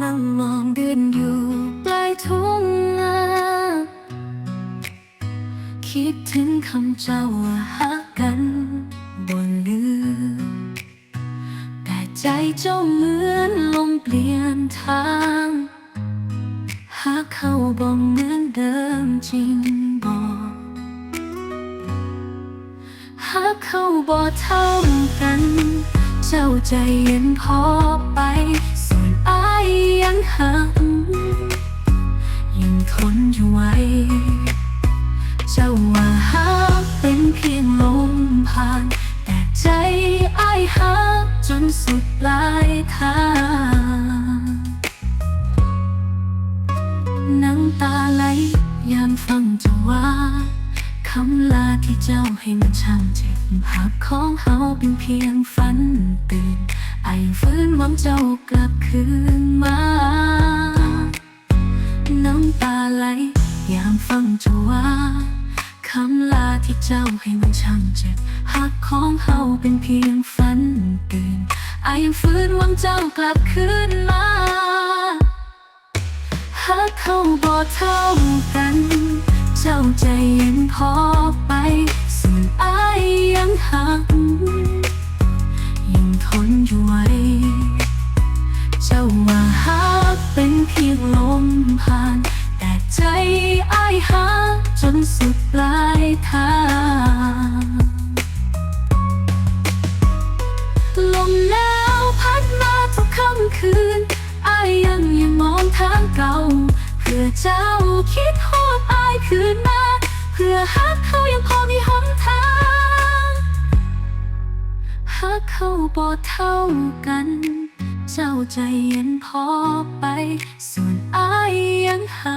ละมองเดินอยู่ปลายทุ่งนาคิดถึงคำเจ้าว่าหักกันบนลืมแต่ใจเจ้าเหมือนลมเปลี่ยนทาง หากเขาบอกเหมือนเดิมจริงบอกหากเขาบอกเท่ากัน เจ้าใจเย็นพอไป เจ้าว่าหักเป็นเพียงลมผ่าน แต่ใจไอายหักจนสุดปลายทางน้ำตาไหลยามฟังจ้าว่าคำลาที่เจ้าให้มันช่างเจ็บหักของเฮาเป็นเพียงฝันตื่น ไอ้ฟื้นหวังเจ้ากลับคืนมา น้ำตาไหลยามฟังจ้าว่า คำลาที่เจ้าให้มันช่างเจ็บหักของเฮาเป็นเพียงฝันตื่นไอ้ยังฟื้นหวังเจ้ากลับคืนมาหากเขาบ่เท่ากัน เจ้าใจเย็นพอไป ส่วนอายยังหักยังทนอยู่ไว้เจ้าว่าหักเป็นเพียงลมผ่าน แต่ใจอายหักจนสุด ทาง ลมหนาวพัดมาทุกค่ำคืนอายยังยังมองทางเก่า เพื่อเจ้าคิดโหดอายคืนมา เพื่อฮักเขายังพอมีหนทางฮักเขาบ่เท่ากัน เจ้าใจเย็นพอไป ส่วนอายยังหั